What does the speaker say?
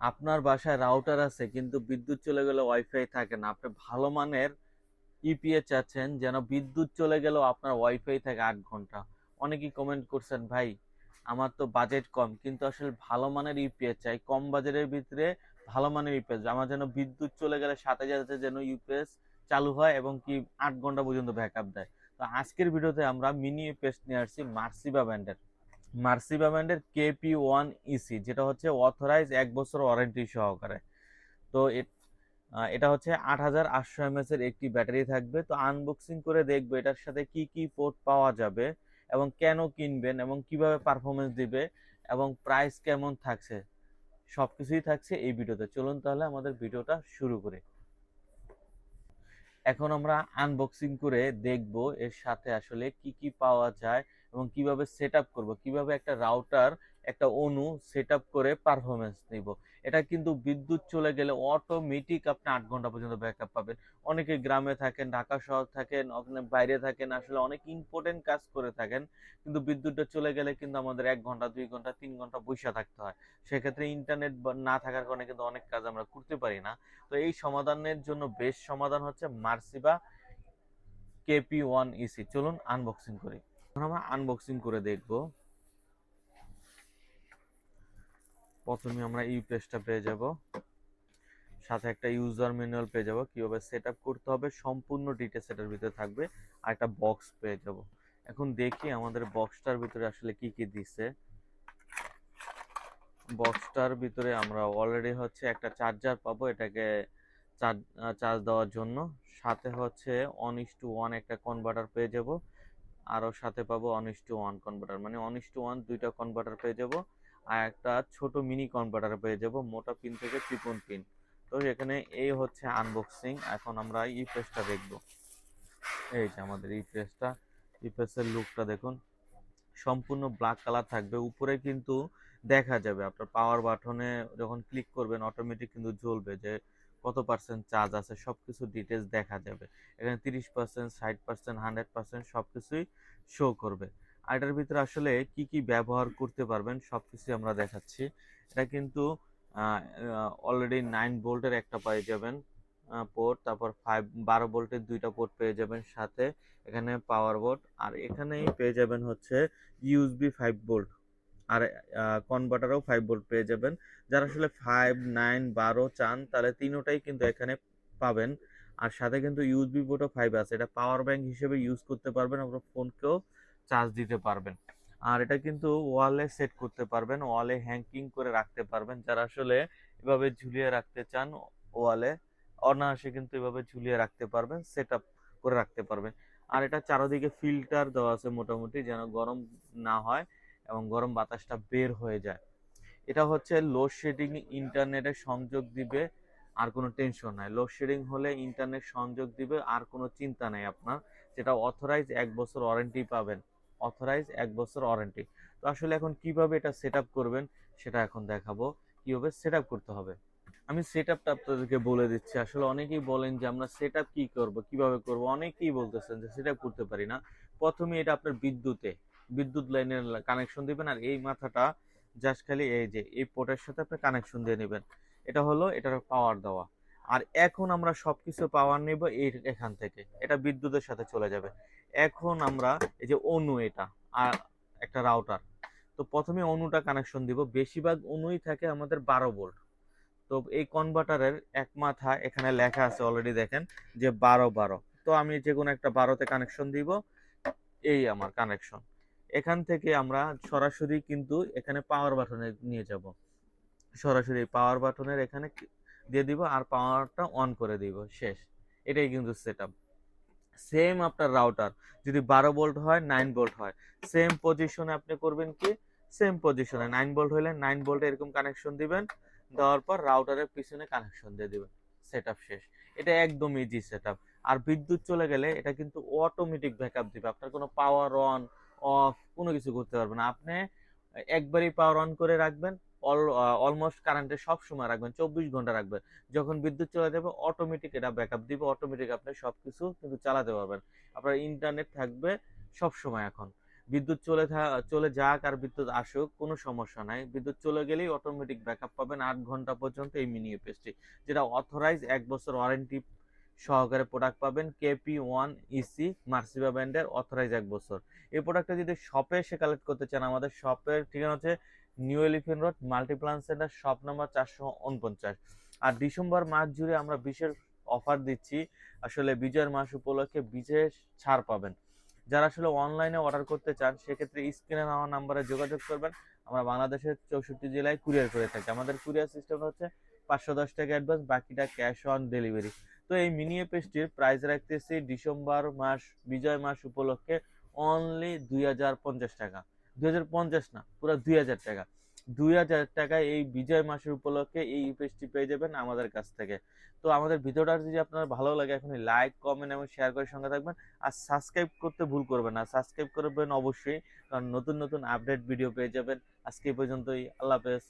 আপনার বাসায় রাউটার আছে, কিন্তু বিদ্যুৎ চলে গেলে ওয়াইফাই থাকে না। আপনি ভালো মানের ইপিএ চাচ্ছেন, যেন বিদ্যুৎ চলে গেলেও আপনার ওয়াইফাই থাকে আট ঘণ্টা। অনেকেই কমেন্ট করছেন, ভাই, আমার তো বাজেট কম, কিন্তু আসলে ভালো মানের ইউপিএস চাই। কম বাজেটের ভিতরে ভালো মানের ইউপিএস আমার যেন বিদ্যুৎ চলে গেলে সাথে সাথে যেন ইউপিএস চালু হয় এবং কি আট ঘণ্টা পর্যন্ত ব্যাকআপ দেয়। তো আজকের ভিডিওতে আমরা মিনি ইউপিএস নিয়ে আসছি মার্সিবা ব্যান্ডের মার্সিবা ব্যান্ডের কেপি ওয়ান ইসি যেটা হচ্ছে অথরাইজ এক বছর ওয়ারেন্টি সহকারে। তো এটা হচ্ছে আট হাজার আটশো এমএস এর একটি ব্যাটারি থাকবে। তো আনবক্সিং করে দেখব এটার সাথে কি কি পোর্ট পাওয়া যাবে এবং কেন কিনবেন এবং কীভাবে পারফরমেন্স দিবে এবং প্রাইস কেমন থাকছে, সবকিছুই থাকছে এই ভিডিওতে। চলুন তাহলে আমাদের ভিডিওটা শুরু করি। এখন আমরা আনবক্সিং করে দেখব এর সাথে আসলে কি কি পাওয়া যায় এবং কীভাবে সেট আপ করব, কীভাবে একটা রাউটার একটা অনু সেট আপ করে পারফরমেন্স নিব। এটা কিন্তু বিদ্যুৎ চলে গেলে অটোমেটিক আপনি আট ঘণ্টা পর্যন্ত ব্যাক আপ পাবেন। অনেকে গ্রামে থাকেন, ঢাকা শহর থাকেন ওখানে বাইরে থাকেন, আসলে অনেক ইম্পর্টেন্ট কাজ করে থাকেন। কিন্তু বিদ্যুৎটা চলে গেলে কিন্তু আমাদের এক ঘণ্টা, দুই ঘণ্টা, তিন ঘণ্টা বসে থাকতে হয়। সেক্ষেত্রে ইন্টারনেট না থাকার কারণে কিন্তু অনেক কাজ আমরা করতে পারি না। তো এই সমাধানের জন্য বেশ সমাধান হচ্ছে মার্সিবা কেপি ওয়ান ইসি চলুন আনবক্সিং করি। এখন আমরা আনবক্সিং করে দেখব। প্রথমে আমরা পেজটা পেয়ে যাব। সাথে একটা ইউজার ম্যানুয়াল পেয়ে যাব। কীভাবে সেট করতে হবে সম্পূর্ণ ডিটেলস এটার ভিতরে থাকবে। আর একটা বক্স পেয়ে যাব। এখন দেখি আমাদের বক্সটার ভিতরে আসলে কি কি দিছে। বক্সটার ভিতরে আমরা অলরেডি হচ্ছে একটা চার্জার পাবো এটাকে চার্জ দেওয়ার জন্য। সাথে হচ্ছে অন ইস টু ওয়ান একটা কনভার্টার পেয়ে যাব। আরও সাথে পাবো অন ইস টু ওয়ান কনভার্টার মানে অন ইস টু ওয়ান দুইটা কনভার্টার পেয়ে যাব, আর একটা ছোট মিনি কনভার্টার পেয়ে যাব, মোটা পিন থেকে চিকন পিন তো এখানে এই হচ্ছে আনবক্সিং এখন আমরা ই প্রেসটা দেখব। এই যে আমাদের ই প্রেসটা ই প্রেসের লুকটা দেখুন। সম্পূর্ণ ব্ল্যাক কালার থাকবে, উপরে কিন্তু দেখা যাবে, আপনার পাওয়ার বাটনে যখন ক্লিক করবেন অটোমেটিক কিন্তু জ্বলবে যে কত পার্সেন্ট চার্জ আছে সব কিছু ডিটেলস দেখা যাবে। এখানে তিরিশ পার্সেন্ট ষাট পার্সেন্ট হান্ড্রেড পার্সেন্ট সব কিছুই শো করবে। আর এটার ভিতরে আসলে কি কি ব্যবহার করতে পারবেন সব কিছুই আমরা দেখাচ্ছি। এটা কিন্তু অলরেডি নাইন ভোল্টের একটা পেয়ে যাবেন পোর্ট তারপর ফাইভ বারো ভোল্টের দুইটা পোর্ট পেয়ে যাবেন সাথে, এখানে পাওয়ার বোর্ড আর এখানেই পেয়ে যাবেন হচ্ছে ইউএসবি ফাইভ ভোল্ট আর কনভার্টারও ফাইভ ভোল্ট পেয়ে যাবেন। যারা আসলে ফাইভ নাইন বারো চান, তাহলে তিনোটাই কিন্তু এখানে পাবেন। আর সাথে কিন্তু ইউএসবি পোর্টও ফাইভ আছে। এটা পাওয়ার ব্যাংক হিসেবে ইউজ করতে পারবেন, আপনার ফোনকেও চার্জ দিতে পারবেন। আর এটা কিন্তু ওয়ালে সেট করতে পারবেন ওয়ালে হ্যাঙ্কিং করে রাখতে পারবেন। যারা আসলে এভাবে ঝুলিয়ে রাখতে চান ওয়ালে অনায়াসে কিন্তু এভাবে ঝুলিয়ে রাখতে পারবেন সেট করে রাখতে পারবেন। আর এটা চারদিকে ফিল্টার দেওয়া আছে মোটামুটি, যেন গরম না হয়। এবং গরম বাতাসটা বের হয়ে যায়। এটা হচ্ছে লোডশেডিং ইন্টারনেটে সংযোগ দিবে, আর কোনো টেনশন নাই। লোডশেডিং হলে ইন্টারনেট সংযোগ দিবে, আর কোনো চিন্তা নেই আপনার। যেটা অথরাইজ এক বছর ওয়ারেন্টি পাবেন। অথরাইজ এক বছর ওয়ারেন্টি তো আসলে এখন কীভাবে এটা সেট করবেন, সেটা এখন দেখাবো। কীভাবে সেট করতে হবে? আমি সেট আপটা আপনাদেরকে বলে দিচ্ছি। আসলে অনেকেই বলেন যে, আমরা সেট আপ কী করব? কীভাবে করব? অনেকেই বলতেছেন যে সেট করতে পারি না। প্রথমে এটা আপনার বিদ্যুতে বিদ্যুৎ লাইনের কানেকশন দিবেন আর এই মাথাটা জাস্ট খালি এই যে, এই পোর্টের সাথে আপনি কানেকশন দিয়ে নেবেন। এটা হলো, এটার পাওয়ার দেওয়া। আর এখন আমরা সবকিছু পাওয়ার নেব এই এখান থেকে। এটা বিদ্যুতের সাথে চলে যাবে। এখন আমরা এই যে অনু এটা, আর একটা রাউটার তো প্রথমে অনুটা কানেকশন দিব। বেশিরভাগ অনুই থাকে আমাদের বারো ভোল্ট তো এই কনভার্টারের এক মাথা এখানে লেখা আছে অলরেডি দেখেন যে বারো বারো। তো আমি যে কোনো একটা বারোতে কানেকশন দিব। এই আমার কানেকশন এখান থেকে আমরা সরাসরি কিন্তু এখানে পাওয়ার বাটনে নিয়ে যাব। সরাসরি পাওয়ার বাটনের এখানে দিয়ে দিব আর পাওয়ারটা অন করে দিব, শেষ। এটাই কিন্তু সেট আপ সেম আপনার রাউটার যদি বারো ভোল্ট হয় নাইন ভোল্ট হয়। সেম পজিশনে আপনি করবেন কি? সেম পজিশনে নাইন ভোল্ট হলে নাইন ভোল্টে এরকম কানেকশন দিবেন, দেওয়ার পর রাউটারের পিছনে কানেকশন দিয়ে দিবেন। সেট শেষ। এটা একদম ইজি সেট আর বিদ্যুৎ চলে গেলে এটা কিন্তু অটোমেটিক ব্যাকআপ দিবে। আপনার কোনো পাওয়ার অন অফ কোনো কিছু করতে পারবেন না। আপনি একবারই পাওয়ার অন করে রাখবেন অল অলমোস্ট কারেন্টে সব সময় রাখবেন, চব্বিশ ঘণ্টা রাখবেন। যখন বিদ্যুৎ চলে যাবে অটোমেটিক এটা ব্যাকআপ দিবে অটোমেটিক আপনি সব কিছু কিন্তু চালাতে পারবেন। আপনার ইন্টারনেট থাকবে সব সময় এখন। বিদ্যুৎ চলে চলে যাক আর বিদ্যুৎ আসুক, কোনো সমস্যা নাই। বিদ্যুৎ চলে গেলেই অটোমেটিক ব্যাকআপ পাবেন আট ঘণ্টা পর্যন্ত এই মিনি ইউপিএসটি যেটা অথরাইজ এক বছর ওয়ারেন্টি সহকারে প্রোডাক্ট পাবেন কেপি ওয়ান ইসি মার্সিবা ব্র্যান্ডের অথরাইজ এক বছর। এই প্রোডাক্টটা যদি শপে এসে কালেক্ট করতে চান, আমাদের শপের ঠিকানা হচ্ছে New Elephant Road Multiplan Center shop number চারশো উনপঞ্চাশ। আর ডিসেম্বর মাস জুড়ে আমরা বিশেষ অফার দিচ্ছি, আসলে বিজয়ের মাস উপলক্ষে বিশেষ ছাড় পাবেন। যারা আসলে অনলাইনে অর্ডার করতে চান, সেক্ষেত্রে স্ক্রিনে আমার নাম্বারে যোগাযোগ করবেন। আমরা বাংলাদেশের চৌষট্টি জেলায় কুরিয়ার করে থাকি। আমাদের কুরিয়ার সিস্টেম হচ্ছে পাঁচশো দশ টাকা অ্যাডভান্স বাকিটা ক্যাশ অন ডেলিভারি তো এই মিনি পেস্টির প্রাইস রাখতেছি ডিসেম্বর মাস, বিজয় মাস উপলক্ষে অনলি দুই হাজার পঞ্চাশ টাকা। দুই হাজার পঞ্চাশ না, পুরো দুই হাজার টাকা। দুই হাজার টাকায় এই বিজয় মাসের উপলক্ষে এই ইউপিএসটি পেয়ে যাবেন আমাদের কাছ থেকে। তো আমাদের ভিডিওটা যদি আপনার ভালো লাগে এখন লাইক কমেন্ট এবং শেয়ার করে সঙ্গে থাকবেন। আর সাবস্ক্রাইব করতে ভুল করবেন না। সাবস্ক্রাইব করবেন অবশ্যই, কারণ নতুন নতুন আপডেট ভিডিও পেয়ে যাবেন। আজকে পর্যন্তই, আল্লাহ হাফেজ।